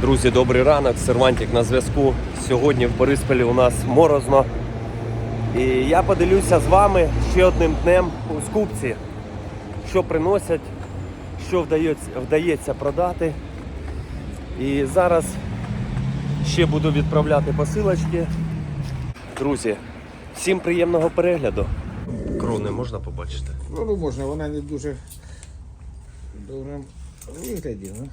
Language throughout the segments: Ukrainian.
Друзі, добрий ранок. Сервантик на зв'язку. Сьогодні в Борисполі у нас морозно. І я поділюся з вами ще одним днем у скупці, що приносять, що вдається, продати. І зараз ще буду відправляти посилочки. Друзі, всім приємного перегляду. Крони можна побачити? Ну, ну можна, вона не дуже добре вигляді. Ну.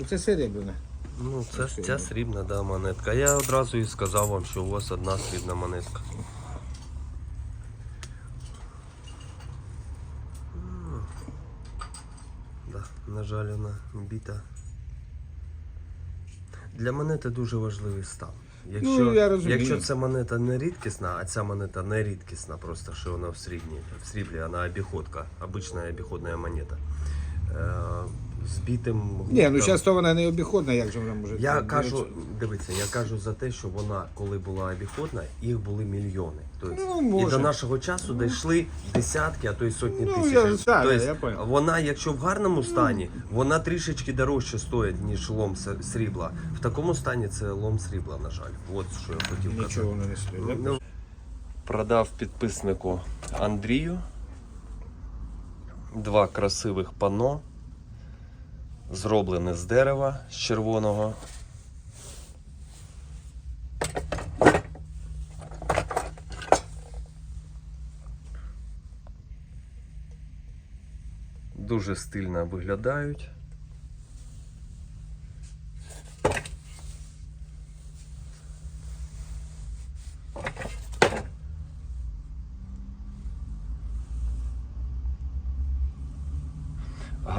Оце серебряна. Ну, це ж ця срібна да, монетка. Я одразу і сказав вам, що у вас одна срібна монетка. М. Да, на жаль, вона біта. Для монети дуже важливий стан. Якщо, Ну, я розумію. якщо ця монета не рідкісна, а ця монета не рідкісна, просто що вона в срібні, в сріблі, вона обіходка, обична обіходна монета. Е, з бітим Ні, ну зараз то вона не обіходна, як же вона може. Я кажу, дивіться, я кажу за те, що вона, коли була обіходна, їх були мільйони. Тобто, Ну, і може. до нашого часу дійшли десятки, а то й сотні Ну, тисяч. я знаю, тобто, я понял. вона, якщо в гарному стані, вона трішечки дорожче стоїть, ніж лом с- срібла. В такому стані це лом срібла, на жаль. От що я хотів казати. Нічого воно не стоїть. Ну, Продав підписнику Андрію два красивих пано, зроблене з дерева з червоного. Дуже стильно виглядають.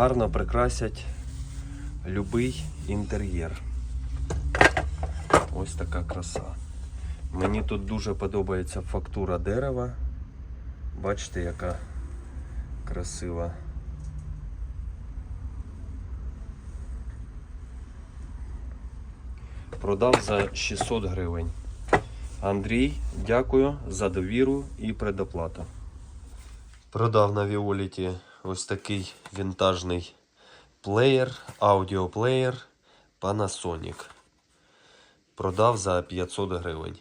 гарно прикрасять любий інтер'єр. Ось така краса. Мені тут дуже подобається фактура дерева. Бачите, яка красива. Продав за 600 гривень. Андрій, дякую за довіру і предоплату. Продав на Віоліті ось такий вінтажний плеєр, аудіоплеєр Panasonic. Продав за 500 гривень.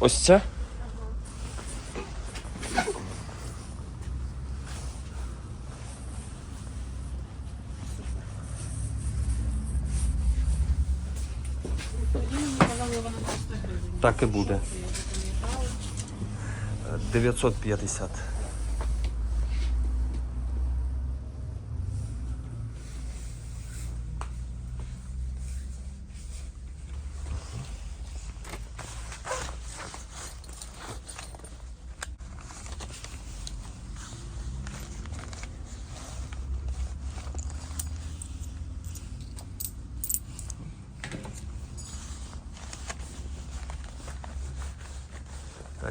Ось це? Так і буде. 950.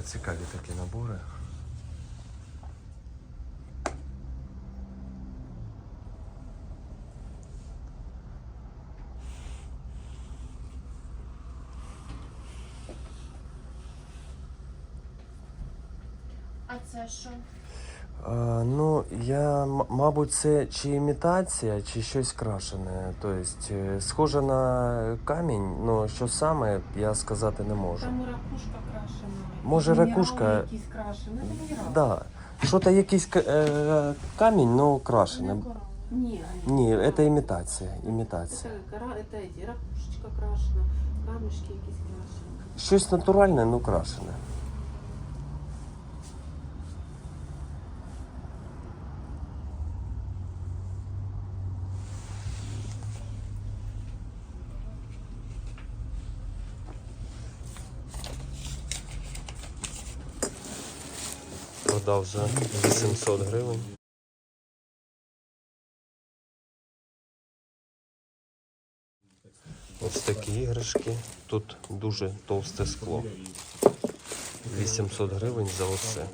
Цікаві такі набори. А це що? А, ну, я, мабуть, це чи імітація, чи щось крашене. Тобто, е, схоже на камінь, але що саме, я сказати не можу. Там ракушка крашена. Може, ракушка- якісь крашені. Ну, це. Да. Що-то якийсь к- е, камінь, але крашене. Ні. Ні, це імітація. імітація. Це, кора... це эти, ракушечка крашена, камешки якісь крашені. Щось натуральне, але крашене. Продав за 800 гривень. Ось такі іграшки. Тут дуже товсте скло. 800 гривень за оце.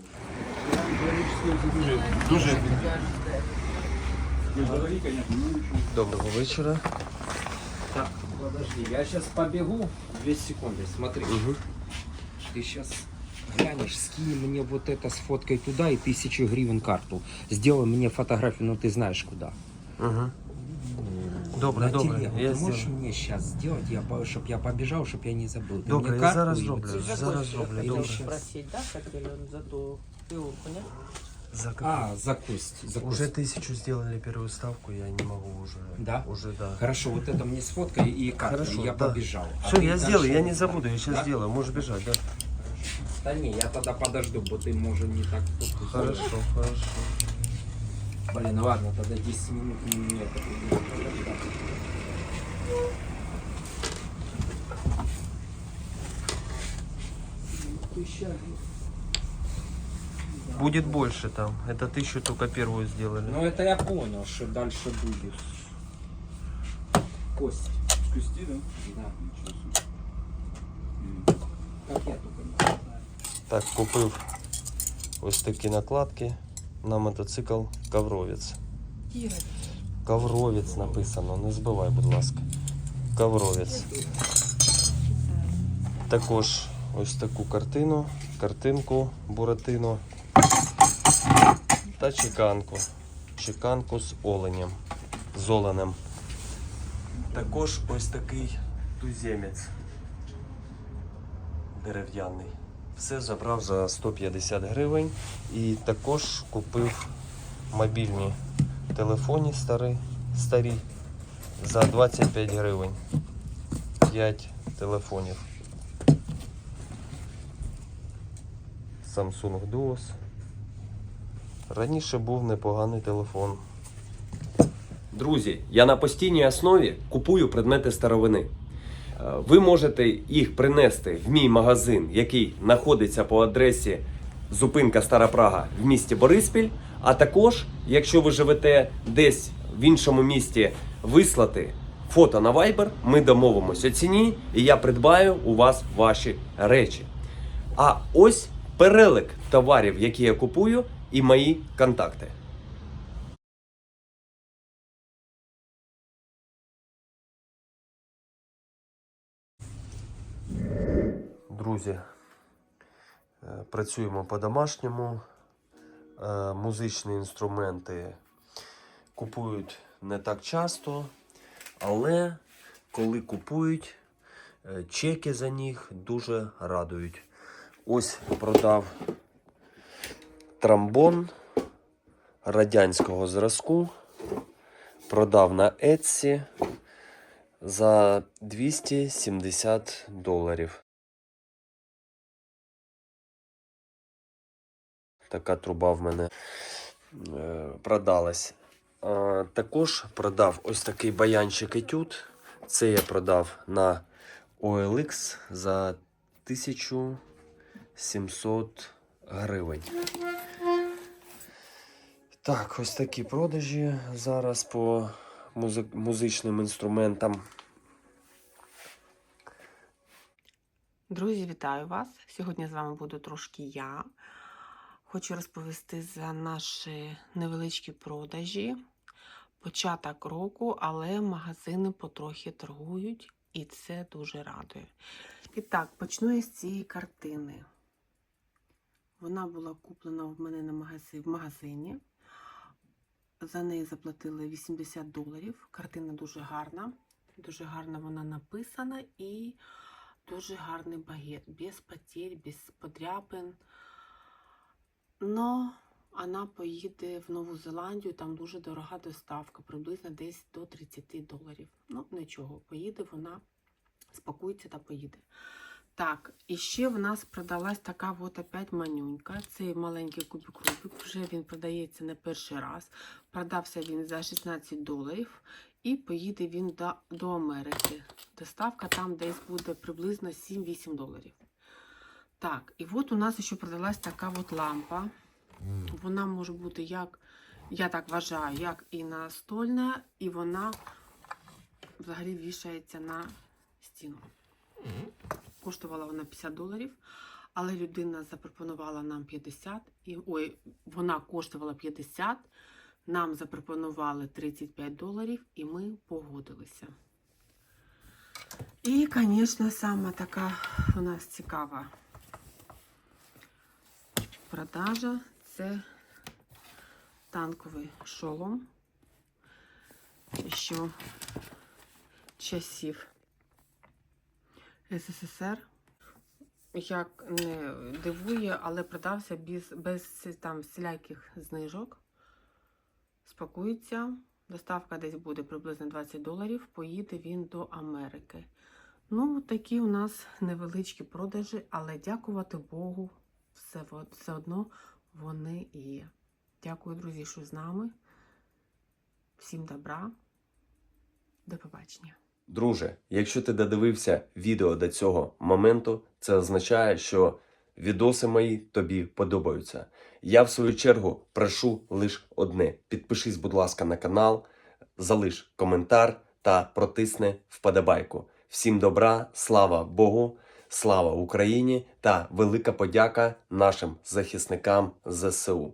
Доброго вечора. Так, подожди, я сейчас побегу. Две секунды, смотри. Угу. Ты сейчас глянешь, скинь мне вот это с фоткой туда и тысячу гривен карту. Сделай мне фотографию, но ты знаешь куда. Угу. Добре, на добре, телегу. я Ты можешь сделаю. мне сейчас сделать, я, чтобы я побежал, чтобы я не забыл. Ты Добре, мне я карту зараз и зроблю. вот Ти это- за Зараз Костю зроблю, хотів добре. просити, да, хотіли за ту фігурку, не? За А, за кость. За Уже кость. тысячу сделали первую ставку, я не могу уже. Да? Уже, да. Хорошо, вот это мне сфоткай и карта, Хорошо, я да. побежал. А Все, ты я дальше- сделаю, я не забуду, я сейчас Да? сделаю. Можешь бежать, да? Да не, я тогда подожду, бо ты может не так фотку Хорошо, хорошо. Блин, ну ладно, тогда 10 минут мне это придется подождать. Будет больше там. Это тысячу только первую сделали. Ну это я понял, что дальше будет. Кость. С кости, да? Да. Так, купив ось такі накладки на мотоцикл Ковровець. Ковровець написано, не збивай, будь ласка. Ковровець. Також ось таку картину, картинку Буратино та чеканку. Чеканку з оленем. З оленем. Також ось такий туземець дерев'яний. Все забрав за 150 гривень і також купив мобільні телефони старі, старі за 25 гривень. 5 телефонів. Samsung Duos. Раніше був непоганий телефон. Друзі, я на постійній основі купую предмети старовини. Е, Ви можете їх принести в мій магазин, який знаходиться по адресі зупинка Стара Прага в місті Бориспіль. А також, якщо ви живете десь в іншому місті, вислати фото на Viber, ми домовимося ціні, і я придбаю у вас ваші речі. А ось перелик товарів, які я купую, і мої контакти. Друзі, е, працюємо по-домашньому. Е, Музичні інструменти купують не так часто, але коли купують, е, чеки за них дуже радують. Ось продав трамбон радянського зразку. Продав на Etsy за 270 доларів. Така труба в мене е, продалась. Також продав ось такий баянчик етюд. Це я продав на OLX за 1700 гривень. Так, ось такі продажі зараз по музи- музичним інструментам. Друзі, вітаю вас! Сьогодні з вами буду трошки я. Хочу розповісти за наші невеличкі продажі. Початок року, але магазини потрохи торгують, і це дуже радує. І так, почну я з цієї картини. Вона була куплена в мене на магазин, в магазині. За неї заплатили 80 доларів. Картина дуже гарна. Дуже гарно вона написана і дуже гарний багет. Без потерь, без подряпин. Но вона поїде в Нову Зеландію, там дуже дорога доставка, приблизно десь до 30 доларів. Ну, нічого, поїде вона, спакується та поїде. Так, і ще в нас продалась така от опять манюнька. Цей маленький кубик Рубик. Вже він продається не перший раз. Продався він за 16 доларів. І поїде він до, до Америки. Доставка там десь буде приблизно 7-8 доларів. Так, і от у нас ще продалась така от лампа. Вона може бути як, я так вважаю, як і настольна, і вона взагалі вішається на стіну. Коштувала вона 50 доларів, але людина запропонувала нам 50, і ой, вона коштувала 50, нам запропонували 35 доларів, і ми погодилися. І, звісно, сама така у нас цікава продажа це танковий шолом. Що часів СССР. Як не дивує, але продався без, без там всіляких знижок. Спакується. Доставка десь буде приблизно 20 доларів. Поїде він до Америки. Ну, такі у нас невеличкі продажі, але дякувати Богу, все, все одно вони є. Дякую, друзі, що з нами. Всім добра. До побачення. Друже, якщо ти додивився відео до цього моменту, це означає, що відоси мої тобі подобаються. Я, в свою чергу, прошу лише одне: підпишись, будь ласка, на канал, залиш коментар та протисни вподобайку. Всім добра, слава Богу, слава Україні та велика подяка нашим захисникам ЗСУ.